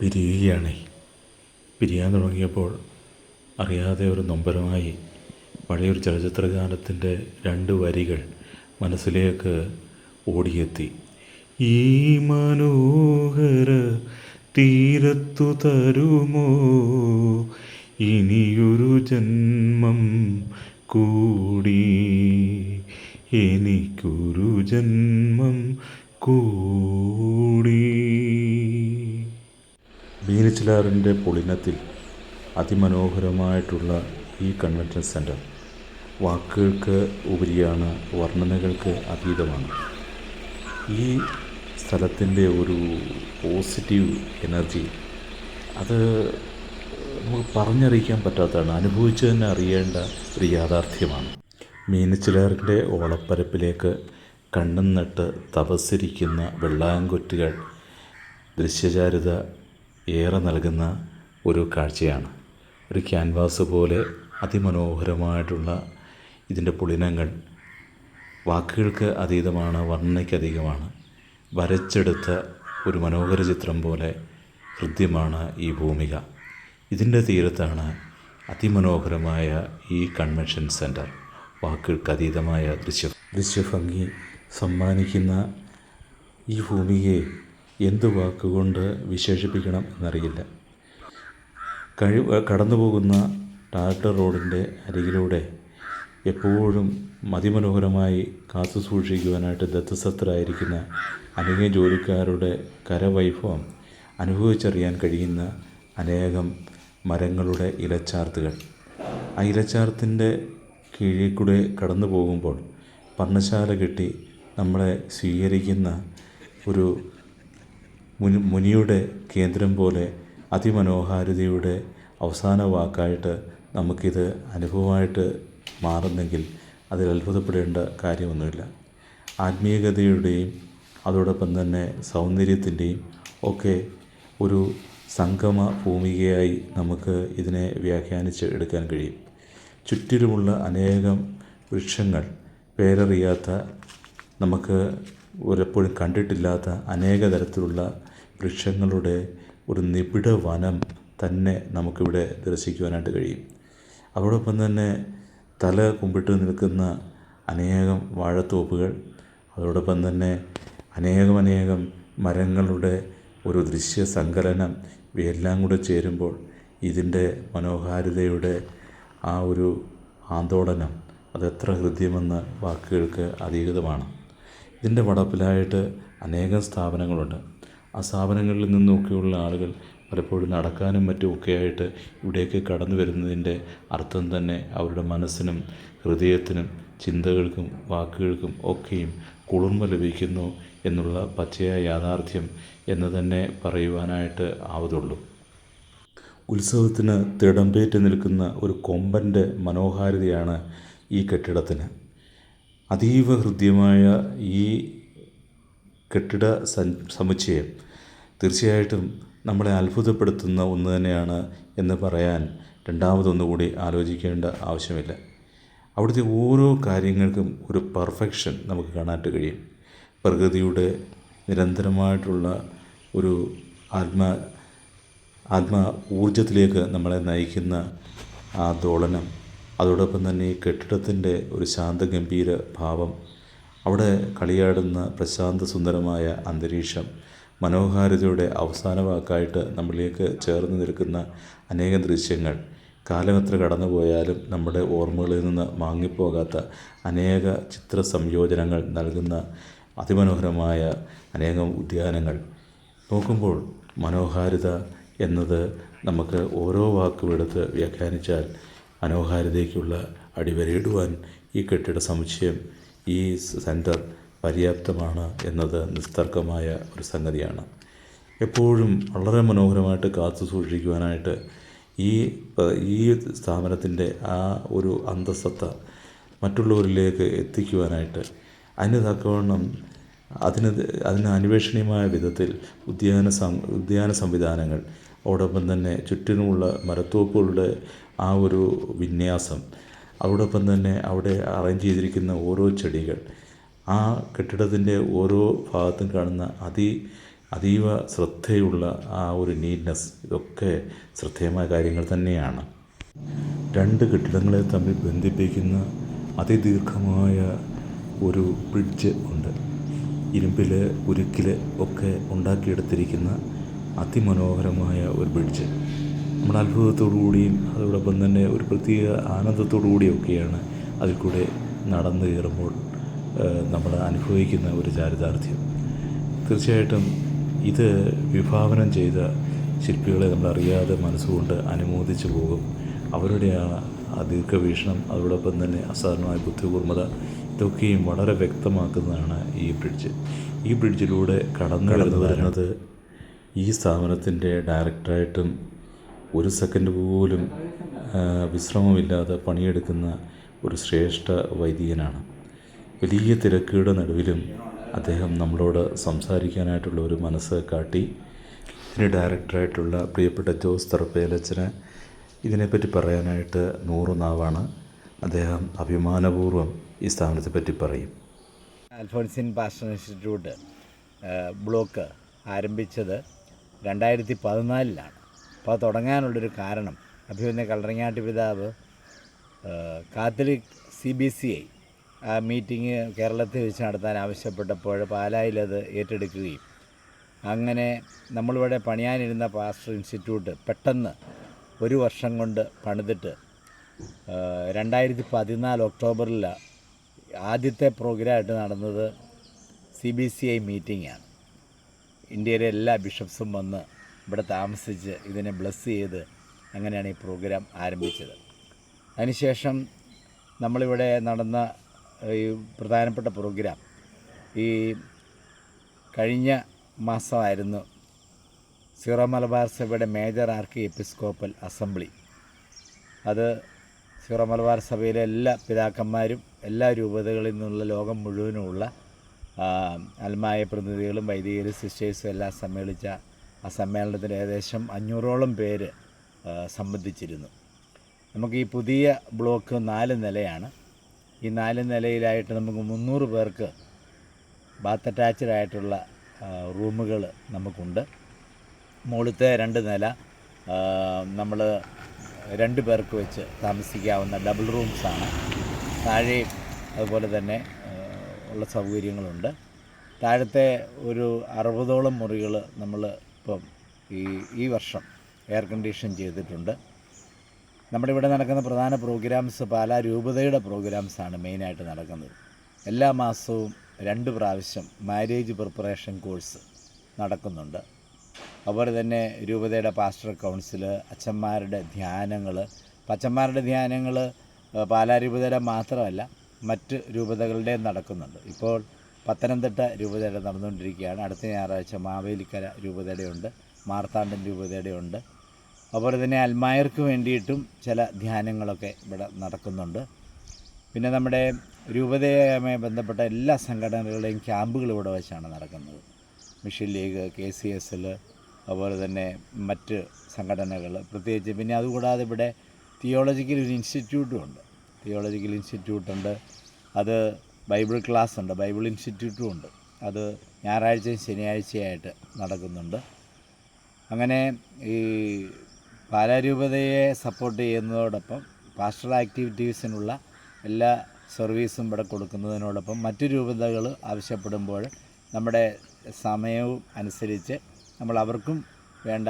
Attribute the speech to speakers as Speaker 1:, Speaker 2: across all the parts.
Speaker 1: പിരിയുകയാണ് പിരിയാൻ തുടങ്ങിയപ്പോൾ അറിയാതെ ഒരു നൊമ്പരമായി പഴയൊരു ചലച്ചിത്രഗാനത്തിന്റെ രണ്ട് വരികൾ മനസ്സിലേക്ക് ഓടിയെത്തി. ഈ മനോഹര തീരത്തു തരുമോ? ഇനിയൊരു ജന്മം കൂടി. എനിക്കൊരു ജന്മം കൂടി. മീനച്ചിലാറിന്റെ പൊളിനത്തിൽ അതിമനോഹരമായിട്ടുള്ള ഈ കൺവെൻഷൻ സെന്റർ വാക്കുകൾക്ക് ഉപരിയാണ് വർണനകൾക്ക് അതീതമാണ്. ഈ സ്ഥലത്തിന്റെ ഒരു പോസിറ്റീവ് എനർജി അത് നമുക്ക് പറഞ്ഞറിയിക്കാൻ പറ്റാത്തതാണ്. അനുഭവിച്ച് തന്നെ അറിയേണ്ട ഒരു യാഥാർത്ഥ്യമാണ്. മീനച്ചിലാറിന്റെ ഓളപ്പരപ്പിലേക്ക് കണ്ണും നട്ട് തപസ്സിരിക്കുന്ന വെള്ളാങ്കൊറ്റുകൾ ദൃശ്യചാരുത ഏറെ നൽകുന്ന ഒരു കാഴ്ചയാണ്. ഒരു ക്യാൻവാസ് പോലെ അതിമനോഹരമായിട്ടുള്ള ഇതിന്റെ പുളിനങ്ങൾ വാക്കുകൾക്ക് അതീതമാണ് വർണനയ്ക്ക് വരച്ചെടുത്ത ഒരു മനോഹര ചിത്രം പോലെ ഹൃദ്യമാണ് ഈ ഭൂമിക. ഇതിന്റെ തീരത്താണ് അതിമനോഹരമായ ഈ കൺവെൻഷൻ സെന്റർ വാക്കുകൾക്ക് അതീതമായ ദൃശ്യ ദൃശ്യഭംഗി സമ്മാനിക്കുന്ന ഈ ഭൂമിയെ എന്ത് വാക്കുകൊണ്ട് വിശേഷിപ്പിക്കണം എന്നറിയില്ല. കഴി കടന്നു പോകുന്ന ടാറ്റർ റോഡിന്റെ അരികിലൂടെ എപ്പോഴും അതിമനോഹരമായി കാത്തു സൂക്ഷിക്കുവാനായിട്ട് ദത്തസത്തരായിരിക്കുന്ന അനേകം ജോലിക്കാരുടെ കരവൈഭവം അനുഭവിച്ചറിയാൻ കഴിയുന്ന അനേകം മരങ്ങളുടെ ഇലച്ചാർത്തുകൾ. ആ ഇലച്ചാർത്തിന്റെ കീഴിൽ കൂടെ കടന്നു പോകുമ്പോൾ പർണശാല കെട്ടി നമ്മളെ സ്വീകരിക്കുന്ന ഒരു മുനി മുനിയുടെ കേന്ദ്രം പോലെ അതിമനോഹാരിതയുടെ അവസാന വാക്കായിട്ട് നമുക്കിത് അനുഭവമായിട്ട് മാറുന്നെങ്കിൽ അതിൽ അത്ഭുതപ്പെടേണ്ട കാര്യമൊന്നുമില്ല. ആത്മീയതയുടെയും അതോടൊപ്പം തന്നെ സൗന്ദര്യത്തിന്റെയും ഒക്കെ ഒരു സംഗമ ഭൂമികയായി നമുക്ക് ഇതിനെ വ്യാഖ്യാനിച്ച് എടുക്കാൻ കഴിയും. ചുറ്റിലുമുള്ള അനേകം വൃക്ഷങ്ങൾ പേരറിയാത്ത നമുക്ക് ഒരെപ്പോഴും കണ്ടിട്ടില്ലാത്ത അനേക തരത്തിലുള്ള വൃക്ഷങ്ങളുടെ ഒരു നിബിഡ വനം തന്നെ നമുക്കിവിടെ ദർശിക്കുവാനായിട്ട് കഴിയും. അതോടൊപ്പം തന്നെ തല കുമ്പിട്ട് നിൽക്കുന്ന അനേകം വാഴത്തോപ്പുകൾ അതോടൊപ്പം തന്നെ അനേകം അനേകം മരങ്ങളുടെ ഒരു ദൃശ്യ സങ്കലനം ഇവയെല്ലാം കൂടെ ചേരുമ്പോൾ ഇതിന്റെ മനോഹാരിതയുടെ ആ ഒരു ആന്തോളനം അതെത്ര ഹൃദ്യമെന്ന് വാക്കുകൾക്ക് അതീതമാണ്. ഇതിന്റെ വടപ്പിലായിട്ട് അനേകം സ്ഥാപനങ്ങളുണ്ട്. ആ സ്ഥാപനങ്ങളിൽ നിന്നൊക്കെയുള്ള ആളുകൾ പലപ്പോഴും നടക്കാനും മറ്റും ഒക്കെയായിട്ട് ഇവിടേക്ക് കടന്നു വരുന്നതിന്റെ അർത്ഥം തന്നെ അവരുടെ മനസ്സിനും ഹൃദയത്തിനും ചിന്തകൾക്കും വാക്കുകൾക്കും ഒക്കെയും കുളിർമ ലഭിക്കുന്നു എന്നുള്ള പച്ചയായ യാഥാർത്ഥ്യം എന്ന് തന്നെ പറയുവാനായിട്ട് ആവതുള്ളൂ. ഉത്സവത്തിന് തിടമ്പേറ്റ് നിൽക്കുന്ന ഒരു കൊമ്പന്റെ മനോഹാരിതയാണ് ഈ കെട്ടിടത്തിന്. അതീവ ഹൃദ്യമായ ഈ കെട്ടിട സമുച്ചയം. തീർച്ചയായിട്ടും നമ്മളെ അത്ഭുതപ്പെടുത്തുന്ന ഒന്ന് തന്നെയാണ് എന്ന് പറയാൻ രണ്ടാമതൊന്നുകൂടി ആലോചിക്കേണ്ട ആവശ്യമില്ല. അവിടുത്തെ ഓരോ കാര്യങ്ങൾക്കും ഒരു പെർഫെക്ഷൻ നമുക്ക് കാണാനായിട്ട് കഴിയും. പ്രകൃതിയുടെ നിരന്തരമായിട്ടുള്ള ഒരു ആത്മ ആത്മ ഊർജത്തിലേക്ക് നമ്മളെ നയിക്കുന്ന ആ ദോളനം. അതോടൊപ്പം തന്നെ ഈ കെട്ടിടത്തിന്റെ ഒരു ശാന്തഗംഭീര ഭാവം അവിടെ കളിയാടുന്ന പ്രശാന്ത സുന്ദരമായ അന്തരീക്ഷം മനോഹാരിതയുടെ അവസാന വാക്കായിട്ട് നമ്മളിലേക്ക് ചേർന്ന് നിൽക്കുന്ന അനേകം ദൃശ്യങ്ങൾ. കാലമെത്ര കടന്നു പോയാലും നമ്മുടെ ഓർമ്മകളിൽ നിന്ന് മാങ്ങിപ്പോകാത്ത അനേക ചിത്ര സംയോജനങ്ങൾ നൽകുന്ന അതിമനോഹരമായ അനേകം ഉദ്യാനങ്ങൾ. നോക്കുമ്പോൾ മനോഹാരിത എന്നത് നമുക്ക് ഓരോ വാക്കും എടുത്ത് വ്യാഖ്യാനിച്ചാൽ മനോഹാരിതയ്ക്കുള്ള അടിവരയിടുവാൻ ഈ കെട്ടിട സമുച്ചയം ഈ സെന്റർ പര്യാപ്തമാണ് എന്നത് നിസ്തർക്കമായ ഒരു സംഗതിയാണ്. എപ്പോഴും വളരെ മനോഹരമായിട്ട് കാത്തു സൂക്ഷിക്കുവാനായിട്ട് ഈ ഈ സ്ഥാപനത്തിന്റെ ആ ഒരു അന്തസ്സത്ത മറ്റുള്ളവരിലേക്ക് എത്തിക്കുവാനായിട്ട് അതിന് തക്കവണ്ണം അതിന് അതിന് അന്വേഷണീയമായ വിധത്തിൽ ഉദ്യാന സം ഉദ്യാന സംവിധാനങ്ങൾ അതോടൊപ്പം തന്നെ ചുറ്റിനുമുള്ള മരത്തോപ്പുകളുടെ ആ ഒരു വിന്യാസം അതോടൊപ്പം തന്നെ അവിടെ അറേഞ്ച് ചെയ്തിരിക്കുന്ന ഓരോ ചെടികൾ ആ കെട്ടിടത്തിന്റെ ഓരോ ഭാഗത്തും കാണുന്ന അതി അതീവ ശ്രദ്ധയുള്ള ആ ഒരു നീറ്റ്നെസ് ഇതൊക്കെ ശ്രദ്ധേയമായ കാര്യങ്ങൾ തന്നെയാണ്. രണ്ട് കെട്ടിടങ്ങളെ തമ്മിൽ ബന്ധിപ്പിക്കുന്ന അതിദീർഘമായ ഒരു ബ്രിഡ്ജ് ഉണ്ട്. ഇരുമ്പിൽ ഉരുക്കിൽ ഒക്കെ ഉണ്ടാക്കിയെടുത്തിരിക്കുന്ന അതിമനോഹരമായ ഒരു ബ്രിഡ്ജ് നമ്മൾ അത്ഭുതത്തോടു കൂടിയും അതോടൊപ്പം തന്നെ ഒരു പ്രത്യേക ആനന്ദത്തോടു കൂടിയൊക്കെയാണ് അതിൽ കൂടെ നടന്നു കയറുമ്പോൾ നമ്മൾ അനുഭവിക്കുന്ന ഒരു ചാരിതാർത്ഥ്യം. തീർച്ചയായിട്ടും ഇത് വിഭാവനം ചെയ്ത ശില്പികളെ നമ്മളറിയാതെ മനസ്സുകൊണ്ട് അനുമോദിച്ചു പോകും. അവരുടെ ആ ആ ദീർഘവീക്ഷണം അതോടൊപ്പം തന്നെ അസാധാരണമായ ബുദ്ധികൂർമ്മത ഇതൊക്കെയും വളരെ വ്യക്തമാക്കുന്നതാണ് ഈ ബ്രിഡ്ജ്. ഈ ബ്രിഡ്ജിലൂടെ കടന്നു കടന്നു വരുന്നത് ഈ സ്ഥാപനത്തിന്റെ ഡയറക്ടറായിട്ടും ഒരു സെക്കൻഡ് പോലും വിശ്രമമില്ലാതെ പണിയെടുക്കുന്ന ഒരു ശ്രേഷ്ഠ വൈദികനാണ്. വലിയ തിരക്കുകളുടെ നടുവിലും അദ്ദേഹം നമ്മളോട് സംസാരിക്കാനായിട്ടുള്ള ഒരു മനസ്സ് കാട്ടി. ഇതിന് ഡയറക്ടറായിട്ടുള്ള പ്രിയപ്പെട്ട ജോസ് തറപ്പേലച്ചന് ഇതിനെപ്പറ്റി പറയാനായിട്ട് നൂറ് നാവാണ്. അദ്ദേഹം അഭിമാനപൂർവം ഈ സ്ഥാപനത്തെ പറ്റി പറയും.
Speaker 2: അൽഫോൺസിൻ പാസ്റ്റർ ഇൻസ്റ്റിറ്റ്യൂട്ട് ബ്ലോക്ക് ആരംഭിച്ചത് രണ്ടായിരത്തി പതിനാലിലാണ്. അപ്പോൾ അത് തുടങ്ങാനുള്ളൊരു കാരണം. അഭിമന്യ കളറിങ്ങാട്ടി പിതാവ് Catholic C B C I ആ മീറ്റിംഗ് കേരളത്തിൽ വെച്ച് നടത്താൻ ആവശ്യപ്പെട്ടപ്പോൾ പാലായിലത് ഏറ്റെടുക്കുകയും. അങ്ങനെ നമ്മളിവിടെ പണിയാനിരുന്ന പാസ്റ്റർ ഇൻസ്റ്റിറ്റ്യൂട്ട് പെട്ടെന്ന് ഒരു വർഷം കൊണ്ട് പണിതിട്ട് രണ്ടായിരത്തി പതിനാല് ഒക്ടോബറിൽ ആദ്യത്തെ പ്രോഗ്രാമായിട്ട് നടന്നത് സി ബി സി ഐ മീറ്റിംഗാണ്. ഇന്ത്യയിലെ എല്ലാ ബിഷപ്സും വന്ന് ഇവിടെ താമസിച്ച് ഇതിനെ ബ്ലെസ് ചെയ്ത് അങ്ങനെയാണ് ഈ പ്രോഗ്രാം ആരംഭിച്ചത്. അതിനുശേഷം നമ്മളിവിടെ നടന്ന ഈ പ്രധാനപ്പെട്ട പ്രോഗ്രാം ഈ കഴിഞ്ഞ മാസമായിരുന്നു സീറോ മലബാർ സഭയുടെ മേജർ ആർക്കി എപ്പിസ്കോപ്പൽ അസംബ്ലി. അത് സീറോ മലബാർ സഭയിലെ എല്ലാ പിതാക്കന്മാരും എല്ലാ രൂപതകളിൽ നിന്നുള്ള ലോകം മുഴുവനുമുള്ള അൽമായ പ്രതിനിധികളും വൈദികരും സിസ്റ്റേഴ്സും എല്ലാം സമ്മേളിച്ച ആ സമ്മേളനത്തിൽ ഏകദേശം അഞ്ഞൂറോളം പേര് സംബന്ധിച്ചിരുന്നു. നമുക്ക് ഈ പുതിയ ബ്ലോക്ക് നാല് നിലയാണ്. ഈ നാല് നിലയിലായിട്ട് നമുക്ക് മുന്നൂറ് പേർക്ക് ബാത്ത് അറ്റാച്ച്ഡ് ആയിട്ടുള്ള റൂമുകൾ നമുക്കുണ്ട്. മുകളിലത്തെ രണ്ട് നില നമ്മൾ രണ്ട് പേർക്ക് വെച്ച് താമസിക്കാവുന്ന ഡബിൾ റൂംസാണ് താഴെയും അതുപോലെ തന്നെ ഉള്ള സൗകര്യങ്ങളുണ്ട്. താഴത്തെ ഒരു അറുപതോളം മുറികൾ നമ്മൾ ഇപ്പം ഈ ഈ വർഷം എയർ കണ്ടീഷൻ ചെയ്തിട്ടുണ്ട്. നമ്മുടെ ഇവിടെ നടക്കുന്ന പ്രധാന പ്രോഗ്രാംസ് പാലാ രൂപതയുടെ പ്രോഗ്രാംസാണ് മെയിനായിട്ട് നടക്കുന്നത്. എല്ലാ മാസവും രണ്ട് പ്രാവശ്യം മാരേജ് പ്രിപ്പറേഷൻ കോഴ്സ് നടക്കുന്നുണ്ട്. അതുപോലെ തന്നെ രൂപതയുടെ പാസ്റ്റർ കൗൺസിൽ അച്ഛന്മാരുടെ ധ്യാനങ്ങൾ. അച്ഛന്മാരുടെ ധ്യാനങ്ങൾ പാലാ രൂപതയുടെ മാത്രമല്ല മറ്റ് രൂപതകളുടെയും നടക്കുന്നുണ്ട്. ഇപ്പോൾ പത്തനംതിട്ട രൂപതയുടെ നടന്നുകൊണ്ടിരിക്കുകയാണ്. അടുത്ത ഞായറാഴ്ച മാവേലിക്കര രൂപതയുണ്ട് മാർത്താണ്ഡൻ രൂപതയുടെ അതുപോലെ തന്നെ അൽമായർക്ക് വേണ്ടിയിട്ടും ചില ധ്യാനങ്ങളൊക്കെ ഇവിടെ നടക്കുന്നുണ്ട്. പിന്നെ നമ്മുടെ രൂപതയുമായി ബന്ധപ്പെട്ട എല്ലാ സംഘടനകളുടെയും ക്യാമ്പുകൾ ഇവിടെ വെച്ചാണ് നടക്കുന്നത്. Mission league K C S L അതുപോലെ തന്നെ മറ്റ് സംഘടനകൾ പ്രത്യേകിച്ച് പിന്നെ അതുകൂടാതെ ഇവിടെ തിയോളജിക്കൽ ഒരു ഇൻസ്റ്റിറ്റ്യൂട്ടും ഉണ്ട്. തിയോളജിക്കൽ ഇൻസ്റ്റിറ്റ്യൂട്ടുണ്ട്. അത് ബൈബിൾ ക്ലാസ് ഉണ്ട് ബൈബിൾ ഇൻസ്റ്റിറ്റ്യൂട്ടും ഉണ്ട് അത് ഞായറാഴ്ചയും ശനിയാഴ്ചയായിട്ട് നടക്കുന്നുണ്ട്. അങ്ങനെ ഈ പാലാരൂപതയെ സപ്പോർട്ട് ചെയ്യുന്നതോടൊപ്പം പാസ്റ്ററൽ ആക്ടിവിറ്റീസിനുള്ള എല്ലാ സർവീസും ഇവിടെ കൊടുക്കുന്നതിനോടൊപ്പം മറ്റു രൂപതകൾ ആവശ്യപ്പെടുമ്പോൾ നമ്മുടെ സമയവും അനുസരിച്ച് നമ്മൾ അവർക്കും വേണ്ട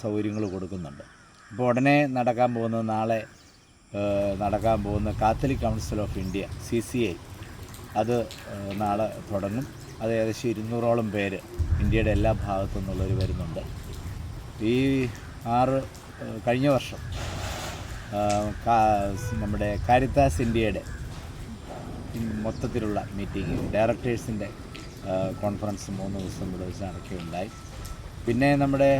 Speaker 2: സൗകര്യങ്ങൾ കൊടുക്കുന്നുണ്ട്. ഇപ്പോൾ ഉടനെ നടക്കാൻ പോകുന്ന നാളെ നടക്കാൻ പോകുന്ന Catholic council of India C C I. അത് നാളെ തുടങ്ങും. അത് ഏകദേശം ഇരുന്നൂറോളം പേര് ഇന്ത്യയുടെ എല്ലാ ഭാഗത്തു നിന്നുള്ളവർ വരുന്നുണ്ട്. ഈ ആറ് കഴിഞ്ഞ വർഷം നമ്മുടെ കാരിത്താസ് ഇന്ത്യയുടെ മൊത്തത്തിലുള്ള മീറ്റിംഗ് ഡയറക്ടേഴ്സിന്റെ കോൺഫറൻസ് മൂന്ന് ദിവസം ഇവിടെ വെച്ച് നടക്കുകയുണ്ടായി. പിന്നെ നമ്മുടെ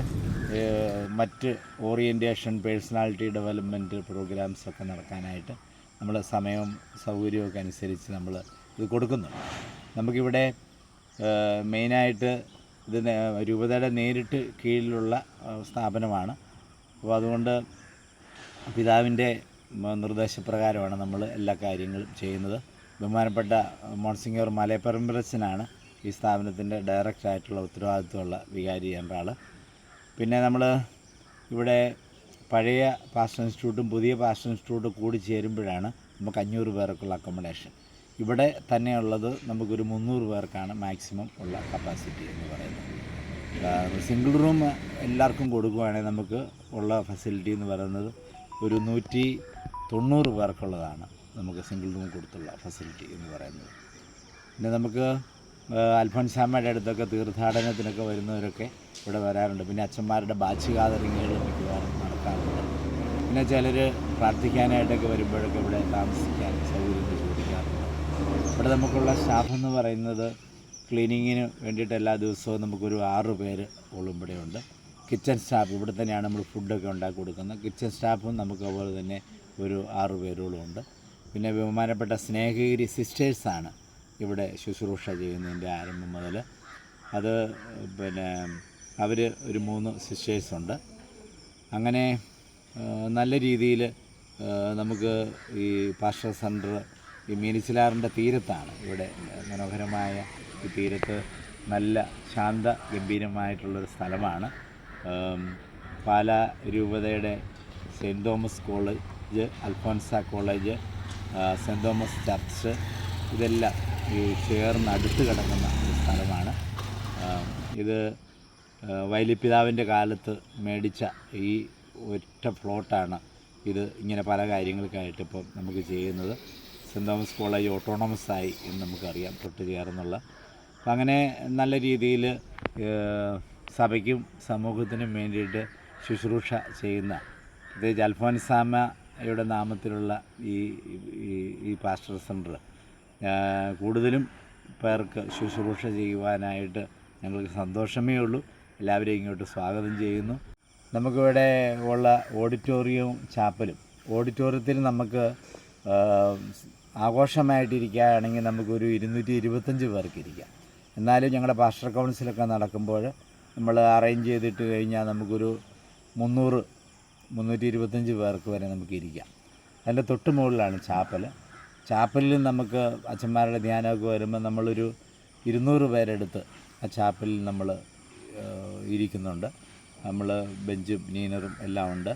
Speaker 2: മറ്റ് ഓറിയന്റേഷൻ പേഴ്സണാലിറ്റി ഡെവലപ്മെന്റ് പ്രോഗ്രാംസൊക്കെ നടക്കാനായിട്ട് നമ്മൾ സമയവും സൗകര്യമൊക്കെ അനുസരിച്ച് നമ്മൾ ഇത് കൊടുക്കുന്നുണ്ട്. നമുക്കിവിടെ മെയിനായിട്ട് ഇത് രൂപതയുടെ നേരിട്ട് കീഴിലുള്ള സ്ഥാപനമാണ്. അപ്പോൾ അതുകൊണ്ട് പിതാവിന്റെ നിർദ്ദേശപ്രകാരമാണ് നമ്മൾ എല്ലാ കാര്യങ്ങളും ചെയ്യുന്നത്. ബഹുമാനപ്പെട്ട മോൺസിംഗർ മലയപ്പറമ്പരച്ചനാണ് ഈ സ്ഥാപനത്തിന്റെ ഡയറക്റ്റ് ആയിട്ടുള്ള ഉത്തരവാദിത്വമുള്ള വികാരി എന്നൊരാൾ പിന്നെ നമ്മൾ ഇവിടെ പഴയ പാസ്റ്റർ ഇൻസ്റ്റിറ്റ്യൂട്ടും പുതിയ പാസ്റ്റർ ഇൻസ്റ്റിറ്റ്യൂട്ടും കൂടി ചേരുമ്പോഴാണ് നമുക്ക് അഞ്ഞൂറ് പേർക്കുള്ള അക്കോമഡേഷൻ ഇവിടെ തന്നെയുള്ളത് നമുക്കൊരു മുന്നൂറ് പേർക്കാണ് മാക്സിമം ഉള്ള കപ്പാസിറ്റി എന്ന് പറയുന്നത്. സിംഗിൾ റൂം എല്ലാവർക്കും കൊടുക്കുകയാണെങ്കിൽ നമുക്ക് ഉള്ള ഫെസിലിറ്റി എന്ന് പറയുന്നത് ഒരു നൂറ്റി തൊണ്ണൂറ് പേർക്കുള്ളതാണ് നമുക്ക് സിംഗിൾ റൂം കൊടുത്തുള്ള ഫെസിലിറ്റി എന്ന് പറയുന്നത്. പിന്നെ നമുക്ക് അൽഫോൻസാമ്മയുടെ അടുത്തൊക്കെ തീർത്ഥാടനത്തിനൊക്കെ വരുന്നവരൊക്കെ ഇവിടെ വരാറുണ്ട്. പിന്നെ അച്ഛന്മാരുടെ ബാച്ച് ഗാദറിങ്ങുകൾ മിക്കവാറും നടക്കാറുണ്ട് പിന്നെ ചിലർ പ്രാർത്ഥിക്കാനായിട്ടൊക്കെ വരുമ്പോഴൊക്കെ ഇവിടെ താമസിക്കാൻ ഇവിടെ നമുക്കുള്ള സ്റ്റാഫ് എന്ന് പറയുന്നത് ക്ലീനിങ്ങിന് വേണ്ടിയിട്ട് എല്ലാ ദിവസവും നമുക്കൊരു ആറ് പേര് ഓളും ഇവിടെയുണ്ട്. കിച്ചൺ സ്റ്റാഫ് ഇവിടെ തന്നെയാണ് നമ്മൾ ഫുഡൊക്കെ ഉണ്ടാക്കി കൊടുക്കുന്നത്. കിച്ചൺ സ്റ്റാഫും നമുക്ക് അതുപോലെ തന്നെ ഒരു ആറ് പേരോളം ഉണ്ട്. പിന്നെ ബഹുമാനപ്പെട്ട സ്നേഹഗിരി സിസ്റ്റേഴ്സാണ് ഇവിടെ ശുശ്രൂഷ ചെയ്യുന്നതിന്റെ ആരംഭം മുതൽ. അത് പിന്നെ അവർ ഒരു മൂന്ന് സിസ്റ്റേഴ്സുണ്ട് അങ്ങനെ നല്ല രീതിയിൽ നമുക്ക് ഈ പാഷ സെന്റർ ഈ മീനിച്ചിലാറിന്റെ തീരത്താണ്. ഇവിടെ മനോഹരമായ ഈ തീരത്ത് നല്ല ശാന്ത ഗംഭീരമായിട്ടുള്ളൊരു സ്ഥലമാണ്. പാല രൂപതയുടെ saint Thomas college Alphonsa college saint Thomas church ഇതെല്ലാം ഈ ചേർന്ന് അടുത്ത് കിടക്കുന്ന ഒരു സ്ഥലമാണ്. ഇത് വൈലിപ്പിതാവിന്റെ കാലത്ത് മേടിച്ച ഈ ഒറ്റ പ്ലോട്ടാണ് ഇത് ഇങ്ങനെ പല കാര്യങ്ങൾക്കായിട്ട് ഇപ്പം നമുക്ക് ചെയ്യുന്നത്. സെന്റ് തോമസ് കോളേജ് ഓട്ടോണമസ് ആയി എന്ന് നമുക്കറിയാം തൊട്ട് ചേർന്നുള്ള അപ്പം അങ്ങനെ നല്ല രീതിയിൽ സഭയ്ക്കും സമൂഹത്തിനും വേണ്ടിയിട്ട് ശുശ്രൂഷ ചെയ്യുന്ന പ്രത്യേകിച്ച് അൽഫോൻസാമയുടെ നാമത്തിലുള്ള ഈ ഈ- പാസ്റ്റർ സെന്റർ കൂടുതലും പേർക്ക് ശുശ്രൂഷ ചെയ്യുവാനായിട്ട് ഞങ്ങൾക്ക് സന്തോഷമേ ഉള്ളൂ. എല്ലാവരെയും ഇങ്ങോട്ട് സ്വാഗതം ചെയ്യുന്നു. നമുക്കിവിടെ ഉള്ള ഓഡിറ്റോറിയവും ചാപ്പലും. ഓഡിറ്റോറിയത്തിൽ നമുക്ക് ആഘോഷമായിട്ടിരിക്കുകയാണെങ്കിൽ നമുക്കൊരു ഇരുന്നൂറ്റി ഇരുപത്തഞ്ച് പേർക്ക് ഇരിക്കാം. എന്നാലും ഞങ്ങളുടെ പാസ്റ്റർ കൗൺസിലൊക്കെ നടക്കുമ്പോൾ നമ്മൾ അറേഞ്ച് ചെയ്തിട്ട് കഴിഞ്ഞാൽ നമുക്കൊരു മുന്നൂറ് മുന്നൂറ്റി ഇരുപത്തഞ്ച് പേർക്ക് വരെ നമുക്ക് ഇരിക്കാം. അതിന്റെ തൊട്ട് മുകളിലാണ് ചാപ്പൽ. ചാപ്പലിൽ നമുക്ക് അച്ഛന്മാരുടെ ധ്യാനമൊക്കെ വരുമ്പോൾ നമ്മളൊരു ഇരുന്നൂറ് പേരെടുത്ത് ആ ചാപ്പലിൽ നമ്മൾ ഇരിക്കുന്നുണ്ട്. നമ്മൾ ബെഞ്ചും നീനറും എല്ലാം ഉണ്ട്.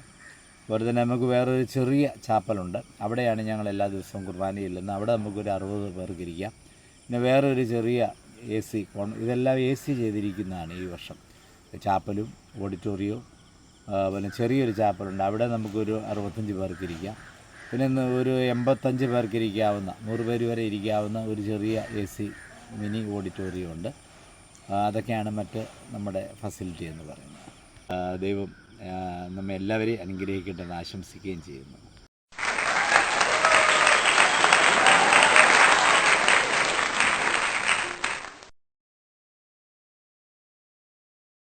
Speaker 2: അതുപോലെ തന്നെ നമുക്ക് വേറൊരു ചെറിയ ചാപ്പലുണ്ട്. അവിടെയാണ് ഞങ്ങൾ എല്ലാ ദിവസവും കുർബാന ചെല്ലുന്നത്. അവിടെ നമുക്കൊരു അറുപത് പേർക്ക് ഇരിക്കാം. പിന്നെ വേറൊരു ചെറിയ എ സി ഇതെല്ലാം എ സി ചെയ്തിരിക്കുന്നതാണ് ഈ വർഷം. ചാപ്പലും ഓഡിറ്റോറിയവും പിന്നെ ചെറിയൊരു ചാപ്പലുണ്ട്. അവിടെ നമുക്കൊരു അറുപത്തഞ്ച് പേർക്ക് ഇരിക്കാം. പിന്നെ ഒരു എൺപത്തഞ്ച് പേർക്ക് ഇരിക്കാവുന്ന നൂറ് പേര് വരെ ഇരിക്കാവുന്ന ഒരു ചെറിയ എ സി മിനി ഓഡിറ്റോറിയം ഉണ്ട്. അതൊക്കെയാണ് മറ്റ് നമ്മുടെ ഫെസിലിറ്റി എന്ന് പറയുന്നത്. ദൈവം നമ്മെ എല്ലാവരെയും അനുഗ്രഹിക്കട്ടെ എന്ന് ആശംസിക്കുകയും ചെയ്യുന്നു.